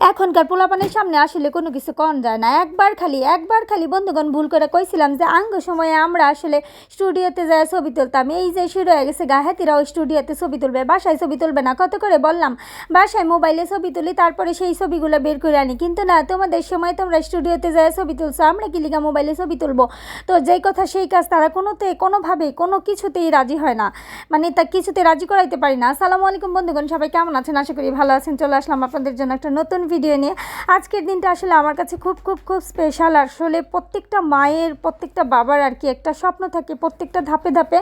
এখনকার পোলাপানের সামনে আসলে কোনো কিছু কন যায় না। একবার খালি একবার খালি বন্ধুগণ ভুল করে কইছিলাম যে, আঙ্গ সময়ে আমরা আসলে স্টুডিওতে যায় ছবি তুলতাম। এই যে শুরু হয়ে গেছে গাহাতিরাও স্টুডিওতে ছবি তুলবে, বাসায় ছবি তুলবে না, কত করে বললাম। বাসায় মোবাইলে ছবি তুলি, তারপরে সেই ছবিগুলো বের করে আনি। কিন্তু না, তোমাদের সময় তোমরা স্টুডিওতে যায় ছবি তুলছো, আমরা কি লিগা মোবাইলে ছবি তুলবো? তো যেই কথা সেই কাজ তারা কোনোতে কোনোভাবেই কোনো কিছুতেই রাজি হয় না। মানে তা কিছুতে রাজি করাইতে পারি না। আসসালামু আলাইকুম বন্ধুগণ, সবাই কেমন আছেন? আশা করি ভালো আছেন। চলে আসলাম আপনাদের জন্য একটা নতুন ভিডিও নিয়ে। আজকের দিনটা আসলে আমার কাছে খুব খুব খুব স্পেশাল আসলে প্রত্যেকটা মায়ের, প্রত্যেকটা বাবার আর কি একটা স্বপ্ন থাকে প্রত্যেকটা ধাপে ধাপে।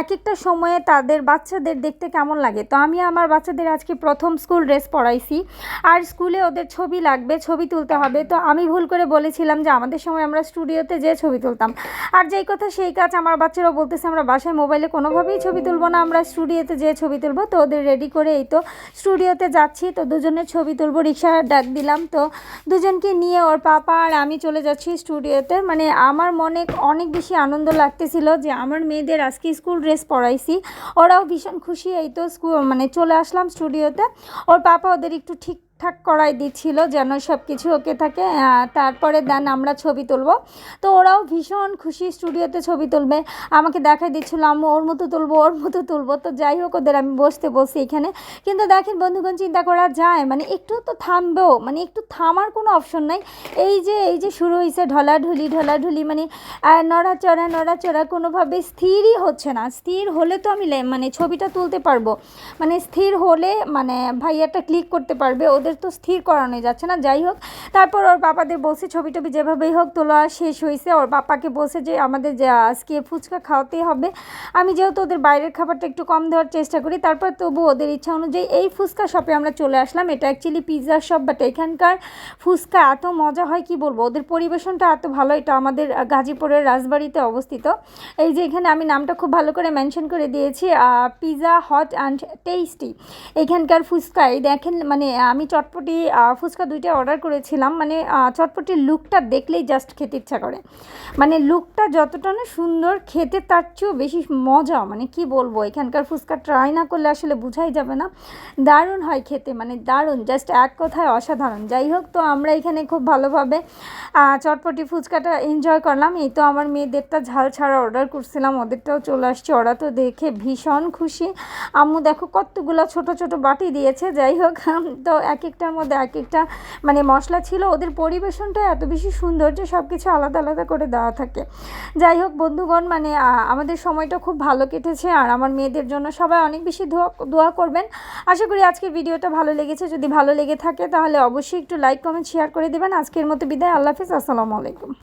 এক একটা সময়ে তাদের বাচ্চাদের দেখতে কেমন লাগে? তো আমি আমার বাচ্চাদের আজকে প্রথম স্কুল ড্রেস পড়াইছি আর স্কুলে ওদের ছবি লাগবে, ছবি তুলতে হবে। তো আমি ভুল করে বলেছিলাম যে আমাদের সময় আমরা স্টুডিওতে যেয়ে ছবি তুলতাম। আর যেই কথা সেই কাজ আমার বাচ্চারাও বলতেছে, আমরা বাসায় মোবাইলে কোনোভাবেই ছবি তুলবো না। আমরা স্টুডিওতে যেয়ে ছবি তুলবো। তো ওদের রেডি করে এই তো স্টুডিওতে যাচ্ছি। তো দুজনের ছবি তুলবো, রিক্সা ডাক দিলাম তো দুজনকে নিয়ে ওর পাপা আর আমি চলে যাচ্ছি স্টুডিওতে। মানে আমার মনে অনেক বেশি আনন্দ লাগতেছিল যে আমার মেয়েদের আজকে স্কুল ড্রেস পরাইছি। ওরাও ভীষণ খুশি, এই তো স্কুল মানে চলে আসলাম স্টুডিওতে। ওর পাপা ওদের একটু ঠিক ঠাক করাই দিচ্ছিল যেন সব কিছু ওকে থাকে। তারপরে দেন আমরা ছবি তুলবো। তো ওরাও ভীষণ খুশি স্টুডিওতে ছবি তুলবে। আমাকে দেখাই দিচ্ছিল, আম্মু, ওর মতো তুলবো, ওর মতো তুলবো। তো যাই হোক, ওদের আমি বসতে বসি এখানে। কিন্তু দেখেন বন্ধুগণ, চিন্তা করা যায় মানে একটু তো থামবেও মানে একটু থামার কোনো অপশন নাই। এই যে এই যে শুরু হয়েছে ঢলাঢুলি ঢলাঢুলি মানে নড়াচড়া নড়াচড়া, কোনোভাবে স্থিরই হচ্ছে না। স্থির হলে তো আমি মানে ছবিটা তুলতে পারব। মানে স্থির হলে মানে ভাইয়াটা ক্লিক করতে পারবে, ওদের তো স্থির করানো যাচ্ছে না। যাই হোক, তারপর ওর পাপাদের বলছে, ছবি টবি যেভাবেই হোক, তোলা শেষ হয়েছে ওর বাপাকে বলছে যে, আমাদের আজকে ফুচকা খাওয়াতেই হবে। আমি যেহেতু ওদের বাইরের খাবারটা একটু কম দেওয়ার চেষ্টা করি, তারপর তবু ওদের ইচ্ছা অনুযায়ী এই ফুচকা শপে আমরা চলে আসলাম। এটা অ্যাকচুয়ালি পিৎজা শপ বাট এখানকার ফুচকা এত মজা হয়, কি বলব? ওদের পরিবেশনটা এত ভালো, এটা আমাদের গাজীপুরের রাজবাড়িতে অবস্থিত। এই যে এখানে আমি নামটা খুব ভালো করে মেনশন করে দিয়েছি পিৎজা হট অ্যান্ড টেস্টি এখানকার ফুচকা, এই দেখেন মানে আমি চটপটি ফুচকা দুইটা অর্ডার করেছিলাম। মানে চটপটির লুকটা দেখলেই জাস্ট খেতে ইচ্ছা করে। মানে লুকটা যতটা না সুন্দর, খেতে তার চেয়েও বেশি মজা। মানে কি বলব? এখানকার ফুচকা ট্রাই না করলে আসলে বোঝাই যাবে না। দারুণ হয় খেতে মানে দারুণ। জাস্ট এক কথায় অসাধারণ। যাই হোক, তো আমরা এখানে খুব ভালোভাবে চটপটি ফুচকাটা এনজয় করলাম। এই তো আমার মেয়েদেরটা ঝাল ছাড়া অর্ডার করছিলাম, ওদেরটাও চলে আসছে। ওরা তো দেখে ভীষণ খুশি। আম্মু দেখো কতগুলো ছোট ছোট বাটি দিয়েছে। যাই হোক, তো এক একটার মধ্যে এক একটা মানে মশলা ছিল। ওদের পরিবেশনটা এত বেশি সুন্দর যে সব কিছু আলাদা আলাদা করে দেওয়া থাকে। যাই হোক বন্ধুগণ মানে আমাদের সময়টা খুব ভালো কেটেছে আর আমার মেয়েদের জন্য সবাই অনেক বেশি দোয়া দোয়া করবেন। আশা করি আজকের ভিডিওটা ভালো লেগেছে। যদি ভালো লেগে থাকে তাহলে অবশ্যই একটু লাইক কমেন্ট শেয়ার করে দেবেন। আজকের মতো বিদায়। আল্লাহ হাফিজ। আসসালামু আলাইকুম।